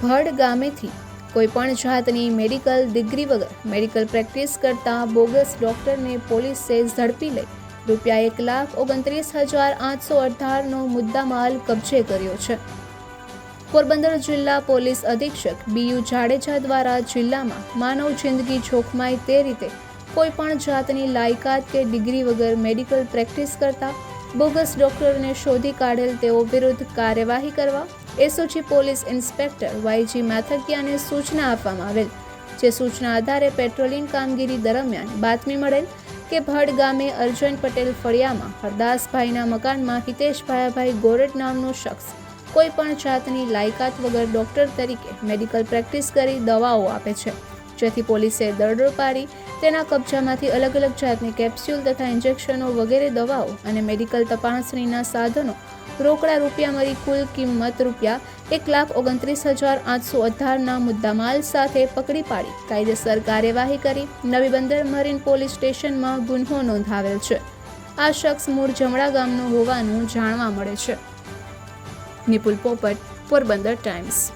ભડ ગામેથી કોઈપણ જાતની મેડિકલ ડિગ્રી વગર મેડિકલ પ્રેક્ટિસ કરતા બોગસ ડોક્ટરને પોલીસે ઝડપી લઈ રૂપિયા એક લાખ ઓગણત્રીસ હજાર આઠસો અઢારનો મુદ્દામાલ કબજે કર્યો છે. પોરબંદર જિલ્લા પોલીસ અધિક્ષક બીયુ જાડેજા દ્વારા જિલ્લામાં માનવ જિંદગી જોખમાય તે રીતે કોઈ પણ જાતની લાયકાત કે ડિગ્રી વગર મેડિકલ પ્રેક્ટિસ કરતા બોગસ ડોક્ટરને શોધી કાઢેલ તેઓ વિરુદ્ધ કાર્યવાહી કરવા એસઓજી પોલીસ ઇન્સ્પેક્ટર વાયજી માથકિયાને સૂચના આપવામાં આવેલ, જે સૂચના આધારે પેટ્રોલિંગ કામગીરી દરમિયાન બાતમી મળેલ કે ભડ ગામે અર્જુન પટેલ ફળિયામાં હરદાસભાઈના મકાનમાં હિતેશ ભાયાભાઈ ગોરડ નામનો શખ્સ, કોઈ પણ જાતની લાયકાત વગર ડોક્ટર તરીકે મેડિકલ પ્રેક્ટિસ કરી દવાઓ આપે છે, જેથી પોલીસે દરડો પાડી તેના કબજામાંથી અલગ અલગ જાતની કેપ્સ્યુલ તથા ઇન્જેક્શનો વગેરે દવાઓ અને મેડિકલ તપાસણીના સાધનો રોકડા રૂપિયા મળી કુલ કિંમત રૂપિયા એક લાખ ઓગણત્રીસ હજાર આઠસો અઢારના મુદ્દામાલ સાથે પકડી પાડી. કાયદેસર કાર્યવાહી કરી નવી બંદર મરીન પોલીસ સ્ટેશનમાં ગુન્હો નોંધાવેલ છે. આ શખ્સ મૂળ જમણા ગામનો હોવાનું જાણવા મળે છે. નિપુલ પોપટ, પોરબંદર ટાઈમ્સ.